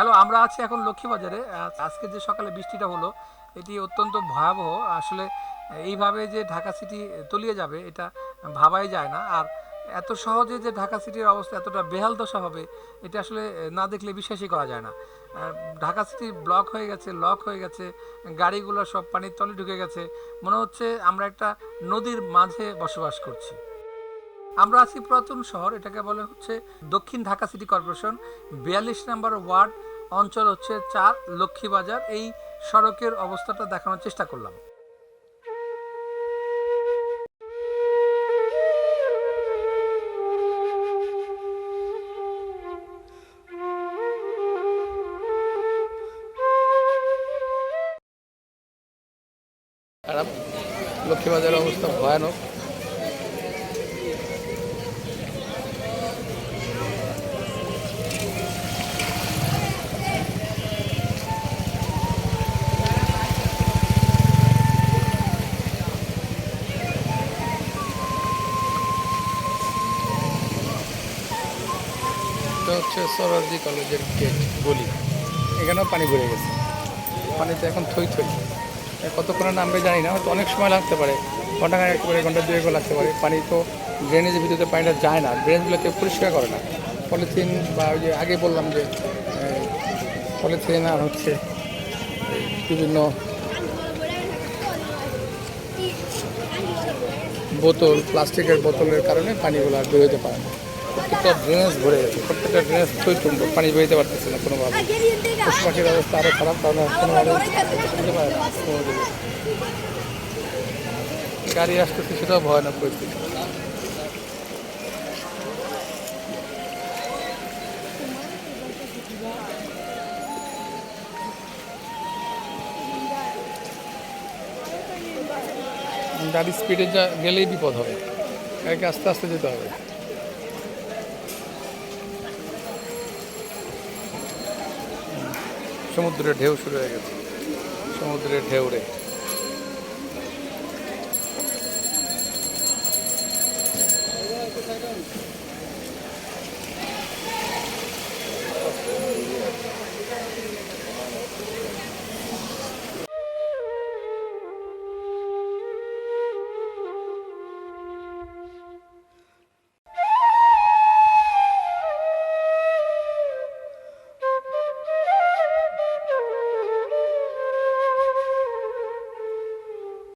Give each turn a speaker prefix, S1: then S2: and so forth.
S1: Hello, আমরা আছি এখন লক্ষ্মীবাজারে। আজ- আজকে যে সকালে বৃষ্টিটা হলো, এটি অত্যন্ত ভয়াবহ। আসলে এইভাবে যে ঢাকা সিটি তলিয়ে যাবে, এটা ভাবাই যায় না। আর এত সহজে যে ঢাকা সিটির অবস্থা এতটা বেহাল দশা হবে, এটা আসলে না দেখলে বিশ্বাসই করা যায় না। ঢাকা সিটি ব্লক হয়ে গেছে, লক হয়ে গেছে, গাড়িগুলো সব পানির তলে ঢুকে গেছে। মনে হচ্ছে আমরা একটা নদীর মাঝে বসবাস করছি। আমরা আছি পুরাতন শহর, এটাকে বলে হচ্ছে দক্ষিণ ঢাকা সিটি কর্পোরেশন। বিয়াল্লিশ নম্বর ওয়ার্ড অঞ্চল হচ্ছে চার লক্ষ্মীবাজার। এই সড়কের অবস্থাটা দেখানোর চেষ্টা করলাম। খারাপ। লক্ষ্মীবাজারের অবস্থা ভয়ানক। এটা হচ্ছে সরারজি কলেজের গেট গলি। এখানেও পানি ভরে গেছে। পানিতে এখন থই থই। কতক্ষণে নামবে জানি না, হয়তো অনেক সময় লাগতে পারে। ঘণ্টা একটু করে ঘণ্টা দুয়েকও লাগতে পারে। পানি তো ড্রেনেজের ভিতরে পানিটা যায় না। ড্রেনগুলোকে পরিষ্কার করে না। পলিথিন বা ওই যে আগে বললাম যে পলিথিন আর হচ্ছে বিভিন্ন বোতল, প্লাস্টিকের বোতলের কারণে পানিগুলো আর বেরোতে পারে না। প্রত্যেকটা ড্রেনেজ ভরে গেছে। প্রত্যেকটা ড্রেনেজ থই তুলব পানি বেরোতে পারতেছে না কোনোভাবে। পশু পাখির অবস্থা আরও খারাপ কারণ কোনোভাবে না। গাড়ি আসতেছে, সেটাও ভয়ানক পরিস্থিতি। গাড়ি স্পিডে যা গেলেই বিপদ হবে। গাড়িকে আস্তে আস্তে যেতে হবে। সমুদ্রের ঢেউ শুরু হয়ে গেছে। সমুদ্রের ঢেউ রে